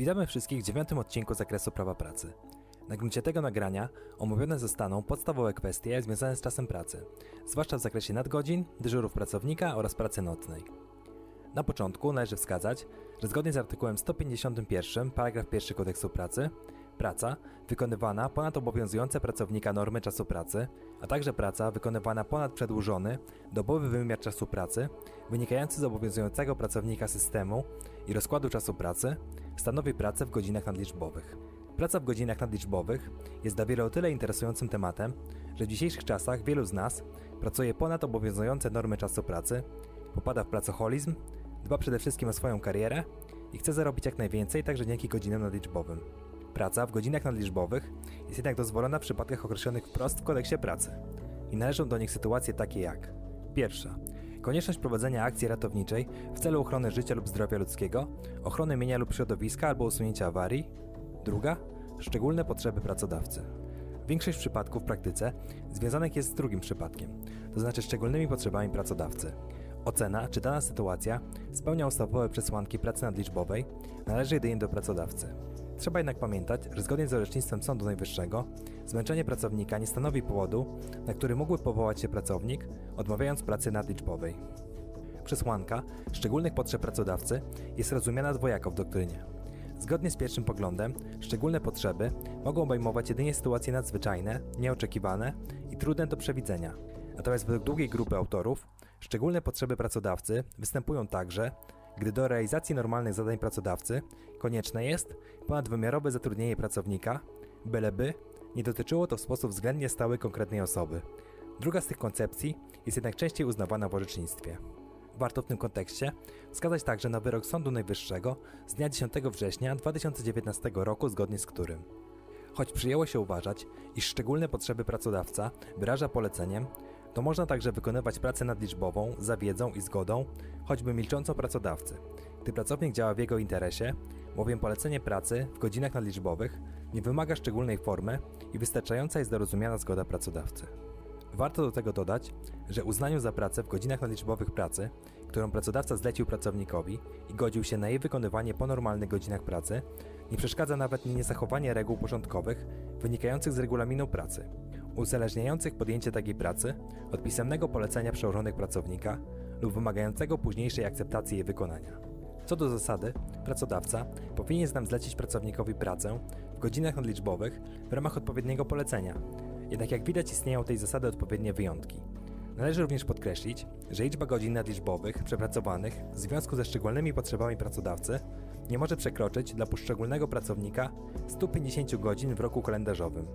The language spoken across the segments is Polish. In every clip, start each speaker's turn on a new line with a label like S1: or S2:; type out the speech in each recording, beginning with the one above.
S1: Witamy wszystkich w dziewiątym odcinku zakresu prawa pracy. Na gruncie tego nagrania omówione zostaną podstawowe kwestie związane z czasem pracy, zwłaszcza w zakresie nadgodzin, dyżurów pracownika oraz pracy nocnej. Na początku należy wskazać, że zgodnie z artykułem 151 paragraf 1 kodeksu pracy, praca wykonywana ponad obowiązujące pracownika normy czasu pracy, a także praca wykonywana ponad przedłużony, dobowy wymiar czasu pracy, wynikający z obowiązującego pracownika systemu i rozkładu czasu pracy, stanowi pracę w godzinach nadliczbowych. Praca w godzinach nadliczbowych jest dla wielu o tyle interesującym tematem, że w dzisiejszych czasach wielu z nas pracuje ponad obowiązujące normy czasu pracy, popada w pracoholizm, dba przede wszystkim o swoją karierę i chce zarobić jak najwięcej także dzięki godzinom nadliczbowym. Praca w godzinach nadliczbowych jest jednak dozwolona w przypadkach określonych wprost w kodeksie pracy i należą do nich sytuacje takie jak Pierwsza. Konieczność prowadzenia akcji ratowniczej w celu ochrony życia lub zdrowia ludzkiego, ochrony mienia lub środowiska albo usunięcia awarii. Druga. Szczególne potrzeby pracodawcy. Większość przypadków w praktyce związanych jest z drugim przypadkiem, to znaczy szczególnymi potrzebami pracodawcy. Ocena, czy dana sytuacja spełnia ustawowe przesłanki pracy nadliczbowej, należy jedynie do pracodawcy. Trzeba jednak pamiętać, że zgodnie z orzecznictwem Sądu Najwyższego, zmęczenie pracownika nie stanowi powodu, na który mógłby powołać się pracownik, odmawiając pracy nadliczbowej. Przesłanka szczególnych potrzeb pracodawcy jest rozumiana dwojako w doktrynie. Zgodnie z pierwszym poglądem, szczególne potrzeby mogą obejmować jedynie sytuacje nadzwyczajne, nieoczekiwane i trudne do przewidzenia. Natomiast według drugiej grupy autorów, szczególne potrzeby pracodawcy występują także, gdy do realizacji normalnych zadań pracodawcy konieczne jest ponadwymiarowe zatrudnienie pracownika, byleby nie dotyczyło to w sposób względnie stały konkretnej osoby. Druga z tych koncepcji jest jednak częściej uznawana w orzecznictwie. Warto w tym kontekście wskazać także na wyrok Sądu Najwyższego z dnia 10 września 2019 roku, zgodnie z którym Choć przyjęło się uważać, iż szczególne potrzeby pracodawca wyraża poleceniem, to można także wykonywać pracę nadliczbową za wiedzą i zgodą, choćby milczącą pracodawcy, gdy pracownik działa w jego interesie, bowiem polecenie pracy w godzinach nadliczbowych nie wymaga szczególnej formy i wystarczająca jest dorozumiana zgoda pracodawcy. Warto do tego dodać, że uznaniu za pracę w godzinach nadliczbowych pracy, którą pracodawca zlecił pracownikowi i godził się na jej wykonywanie po normalnych godzinach pracy, nie przeszkadza nawet niezachowanie reguł porządkowych wynikających z regulaminu pracy, uzależniających podjęcie takiej pracy od pisemnego polecenia przełożonych pracownika lub wymagającego późniejszej akceptacji jej wykonania. Co do zasady, pracodawca powinien nam zlecić pracownikowi pracę w godzinach nadliczbowych w ramach odpowiedniego polecenia. Jednak jak widać istnieją tej zasady odpowiednie wyjątki. Należy również podkreślić, że liczba godzin nadliczbowych przepracowanych w związku ze szczególnymi potrzebami pracodawcy nie może przekroczyć dla poszczególnego pracownika 150 godzin w roku kalendarzowym.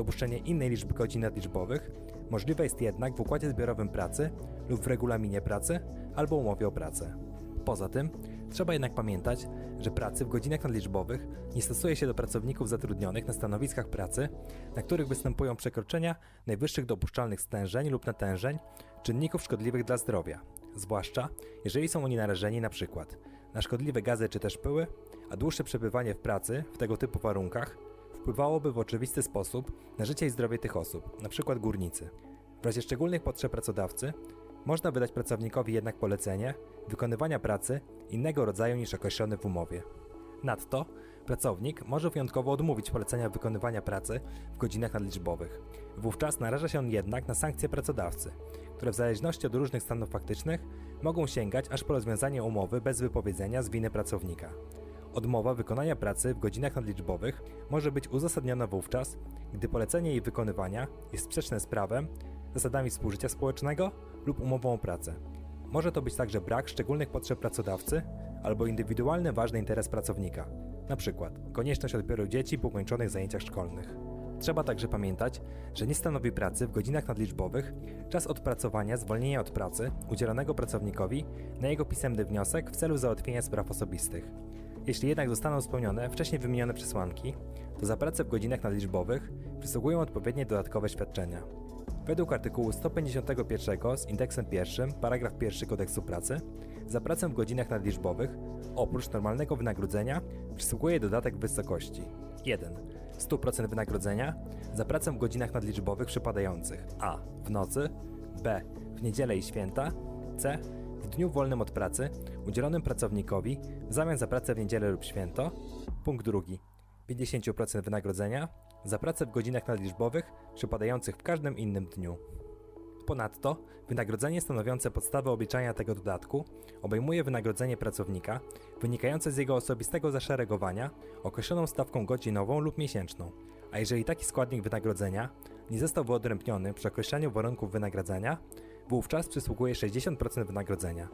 S1: Dopuszczenie innej liczby godzin nadliczbowych możliwe jest jednak w układzie zbiorowym pracy lub w regulaminie pracy albo umowie o pracę. Poza tym, trzeba jednak pamiętać, że pracy w godzinach nadliczbowych nie stosuje się do pracowników zatrudnionych na stanowiskach pracy, na których występują przekroczenia najwyższych dopuszczalnych stężeń lub natężeń czynników szkodliwych dla zdrowia, zwłaszcza jeżeli są oni narażeni np. na szkodliwe gazy czy też pyły, a dłuższe przebywanie w pracy w tego typu warunkach wpływałoby w oczywisty sposób na życie i zdrowie tych osób, np. górnicy. W razie szczególnych potrzeb pracodawcy można wydać pracownikowi jednak polecenie wykonywania pracy innego rodzaju niż określony w umowie. Nadto pracownik może wyjątkowo odmówić polecenia wykonywania pracy w godzinach nadliczbowych. Wówczas naraża się on jednak na sankcje pracodawcy, które w zależności od różnych stanów faktycznych mogą sięgać aż po rozwiązanie umowy bez wypowiedzenia z winy pracownika. Odmowa wykonania pracy w godzinach nadliczbowych może być uzasadniona wówczas, gdy polecenie jej wykonywania jest sprzeczne z prawem, zasadami współżycia społecznego lub umową o pracę. Może to być także brak szczególnych potrzeb pracodawcy albo indywidualny ważny interes pracownika, np. konieczność odbioru dzieci po ukończonych zajęciach szkolnych. Trzeba także pamiętać, że nie stanowi pracy w godzinach nadliczbowych czas odpracowania zwolnienia od pracy udzielonego pracownikowi na jego pisemny wniosek w celu załatwienia spraw osobistych. Jeśli jednak zostaną spełnione wcześniej wymienione przesłanki, to za pracę w godzinach nadliczbowych przysługują odpowiednie dodatkowe świadczenia. Według artykułu 151 z indeksem pierwszym, paragraf 1 kodeksu pracy, za pracę w godzinach nadliczbowych, oprócz normalnego wynagrodzenia, przysługuje dodatek w wysokości 1. 100% wynagrodzenia za pracę w godzinach nadliczbowych przypadających a. w nocy, b. w niedzielę i święta, c. w dniu wolnym od pracy udzielonym pracownikowi w zamian za pracę w niedzielę lub święto. Punkt drugi. 50% wynagrodzenia za pracę w godzinach nadliczbowych przypadających w każdym innym dniu. Ponadto wynagrodzenie stanowiące podstawę obliczania tego dodatku obejmuje wynagrodzenie pracownika wynikające z jego osobistego zaszeregowania określoną stawką godzinową lub miesięczną, a jeżeli taki składnik wynagrodzenia nie został wyodrębniony przy określaniu warunków wynagradzania, wówczas przysługuje 60% wynagrodzenia.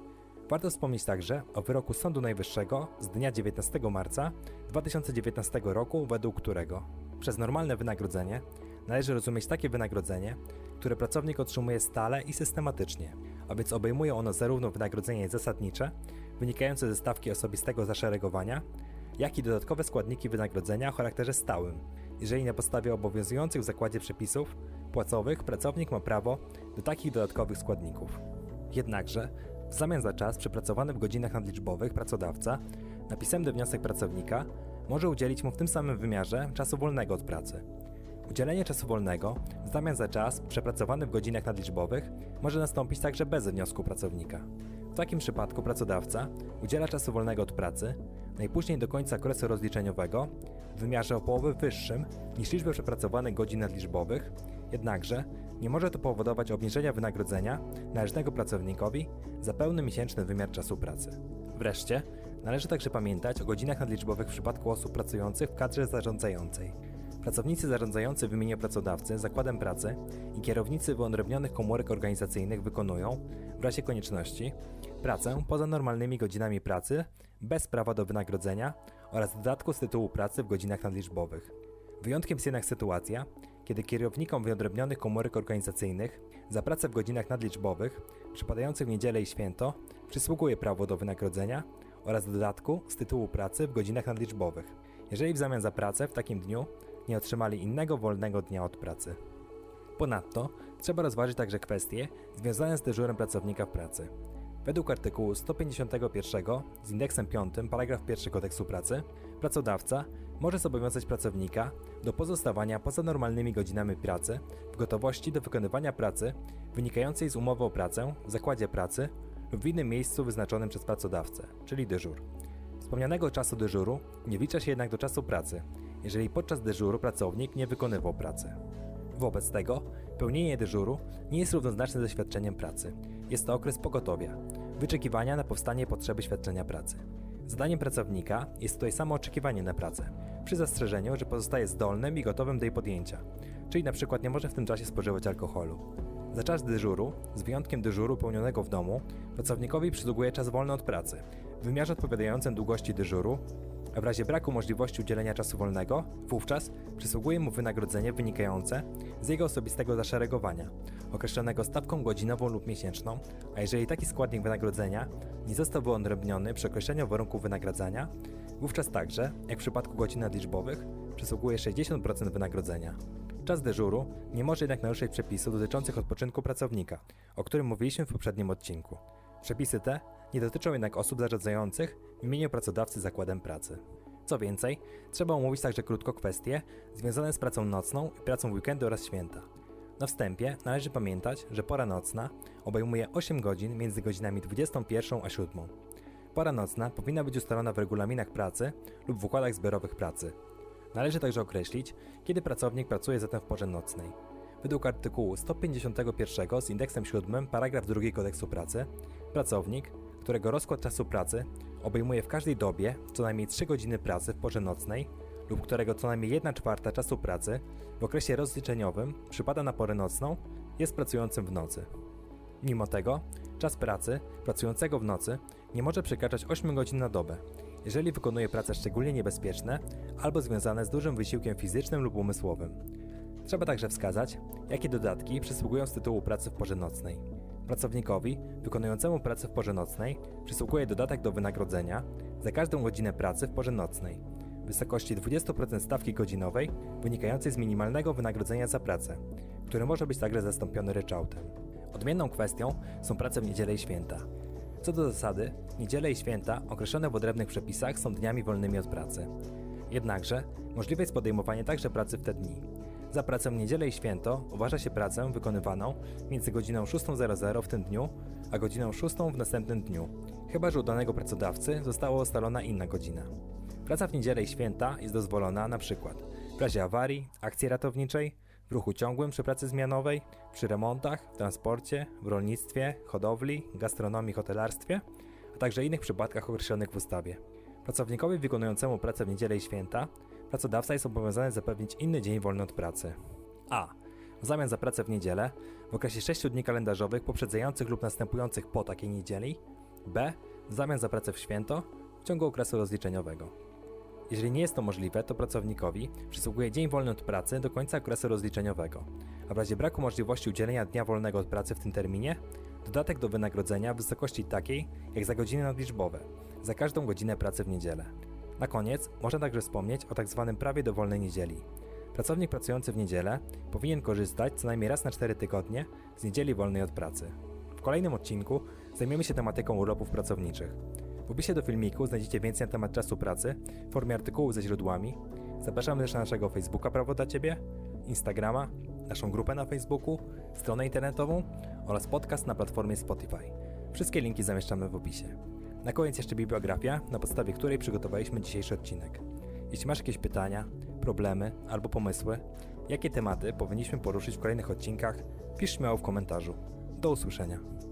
S1: Warto wspomnieć także o wyroku Sądu Najwyższego z dnia 19 marca 2019 roku, według którego przez normalne wynagrodzenie należy rozumieć takie wynagrodzenie, które pracownik otrzymuje stale i systematycznie, a więc obejmuje ono zarówno wynagrodzenie zasadnicze, wynikające ze stawki osobistego zaszeregowania, jak i dodatkowe składniki wynagrodzenia o charakterze stałym, jeżeli na podstawie obowiązujących w zakładzie przepisów płacowych pracownik ma prawo do takich dodatkowych składników. Jednakże, w zamian za czas przepracowany w godzinach nadliczbowych pracodawca na pisemny wniosek pracownika może udzielić mu w tym samym wymiarze czasu wolnego od pracy. Udzielenie czasu wolnego w zamian za czas przepracowany w godzinach nadliczbowych może nastąpić także bez wniosku pracownika. W takim przypadku pracodawca udziela czasu wolnego od pracy najpóźniej do końca okresu rozliczeniowego w wymiarze o połowę wyższym niż liczbę przepracowanych godzin nadliczbowych, jednakże nie może to powodować obniżenia wynagrodzenia należnego pracownikowi za pełny miesięczny wymiar czasu pracy. Wreszcie, należy także pamiętać o godzinach nadliczbowych w przypadku osób pracujących w kadrze zarządzającej. Pracownicy zarządzający w imieniu pracodawcy zakładem pracy i kierownicy wyodrębnionych komórek organizacyjnych wykonują, w razie konieczności, pracę poza normalnymi godzinami pracy bez prawa do wynagrodzenia oraz dodatku z tytułu pracy w godzinach nadliczbowych. Wyjątkiem jest jednak sytuacja, kiedy kierownikom wyodrębnionych komórek organizacyjnych za pracę w godzinach nadliczbowych przypadających w niedzielę i święto przysługuje prawo do wynagrodzenia oraz dodatku z tytułu pracy w godzinach nadliczbowych, jeżeli w zamian za pracę w takim dniu nie otrzymali innego wolnego dnia od pracy. Ponadto trzeba rozważyć także kwestie związane z dyżurem pracownika w pracy. Według artykułu 151 z indeksem 5 paragraf 1 kodeksu pracy, pracodawca może zobowiązać pracownika do pozostawania poza normalnymi godzinami pracy w gotowości do wykonywania pracy wynikającej z umowy o pracę w zakładzie pracy lub w innym miejscu wyznaczonym przez pracodawcę, czyli dyżur. Wspomnianego czasu dyżuru nie wlicza się jednak do czasu pracy, jeżeli podczas dyżuru pracownik nie wykonywał pracy. Wobec tego pełnienie dyżuru nie jest równoznaczne ze świadczeniem pracy. Jest to okres pogotowia, wyczekiwania na powstanie potrzeby świadczenia pracy. Zadaniem pracownika jest tutaj samo oczekiwanie na pracę, przy zastrzeżeniu, że pozostaje zdolnym i gotowym do jej podjęcia, czyli na przykład nie może w tym czasie spożywać alkoholu. Za czas dyżuru, z wyjątkiem dyżuru pełnionego w domu, pracownikowi przysługuje czas wolny od pracy, wymiarze odpowiadającym długości dyżuru, a w razie braku możliwości udzielenia czasu wolnego, wówczas przysługuje mu wynagrodzenie wynikające z jego osobistego zaszeregowania, określonego stawką godzinową lub miesięczną, a jeżeli taki składnik wynagrodzenia nie został wyodrębniony przy określeniu warunków wynagradzania, wówczas także, jak w przypadku godzin nadliczbowych, przysługuje 60% wynagrodzenia. Czas dyżuru nie może jednak naruszyć przepisów dotyczących odpoczynku pracownika, o którym mówiliśmy w poprzednim odcinku. Przepisy te nie dotyczą jednak osób zarządzających w imieniu pracodawcy zakładem pracy. Co więcej, trzeba omówić także krótko kwestie związane z pracą nocną i pracą w weekendy oraz święta. Na wstępie należy pamiętać, że pora nocna obejmuje 8 godzin między godzinami 21 a 7. Pora nocna powinna być ustalona w regulaminach pracy lub w układach zbiorowych pracy. Należy także określić, kiedy pracownik pracuje zatem w porze nocnej. Według artykułu 151 z indeksem 7 paragraf 2 kodeksu pracy, pracownik, którego rozkład czasu pracy obejmuje w każdej dobie co najmniej 3 godziny pracy w porze nocnej lub którego co najmniej 1 czwarta czasu pracy w okresie rozliczeniowym przypada na porę nocną, jest pracującym w nocy. Mimo tego, czas pracy pracującego w nocy nie może przekraczać 8 godzin na dobę, jeżeli wykonuje prace szczególnie niebezpieczne albo związane z dużym wysiłkiem fizycznym lub umysłowym. Trzeba także wskazać, jakie dodatki przysługują z tytułu pracy w porze nocnej. Pracownikowi wykonującemu pracę w porze nocnej przysługuje dodatek do wynagrodzenia za każdą godzinę pracy w porze nocnej w wysokości 20% stawki godzinowej wynikającej z minimalnego wynagrodzenia za pracę, który może być także zastąpiony ryczałtem. Odmienną kwestią są prace w niedzielę i święta. Co do zasady, niedziele i święta określone w odrębnych przepisach są dniami wolnymi od pracy. Jednakże możliwe jest podejmowanie także pracy w te dni. Za pracę niedzielę i święto uważa się pracę wykonywaną między godziną 6.00 w tym dniu, a godziną 6 w następnym dniu, chyba że u danego pracodawcy została ustalona inna godzina. Praca w niedzielę i święta jest dozwolona na przykład w razie awarii, akcji ratowniczej, w ruchu ciągłym przy pracy zmianowej, przy remontach, transporcie, w rolnictwie, hodowli, gastronomii, hotelarstwie, a także innych przypadkach określonych w ustawie. Pracownikowi wykonującemu pracę w niedzielę i święta pracodawca jest obowiązany zapewnić inny dzień wolny od pracy. A. W zamian za pracę w niedzielę w okresie 6 dni kalendarzowych poprzedzających lub następujących po takiej niedzieli. B. W zamian za pracę w święto w ciągu okresu rozliczeniowego. Jeżeli nie jest to możliwe, to pracownikowi przysługuje dzień wolny od pracy do końca okresu rozliczeniowego, a w razie braku możliwości udzielenia dnia wolnego od pracy w tym terminie, dodatek do wynagrodzenia w wysokości takiej jak za godziny nadliczbowe, za każdą godzinę pracy w niedzielę. Na koniec można także wspomnieć o tzw. prawie do wolnej niedzieli. Pracownik pracujący w niedzielę powinien korzystać co najmniej raz na 4 tygodnie z niedzieli wolnej od pracy. W kolejnym odcinku zajmiemy się tematyką urlopów pracowniczych. W opisie do filmiku znajdziecie więcej na temat czasu pracy w formie artykułów ze źródłami. Zapraszamy też na naszego Facebooka Prawo dla Ciebie, Instagrama, naszą grupę na Facebooku, stronę internetową oraz podcast na platformie Spotify. Wszystkie linki zamieszczamy w opisie. Na koniec jeszcze bibliografia, na podstawie której przygotowaliśmy dzisiejszy odcinek. Jeśli masz jakieś pytania, problemy albo pomysły, jakie tematy powinniśmy poruszyć w kolejnych odcinkach, pisz śmiało w komentarzu. Do usłyszenia.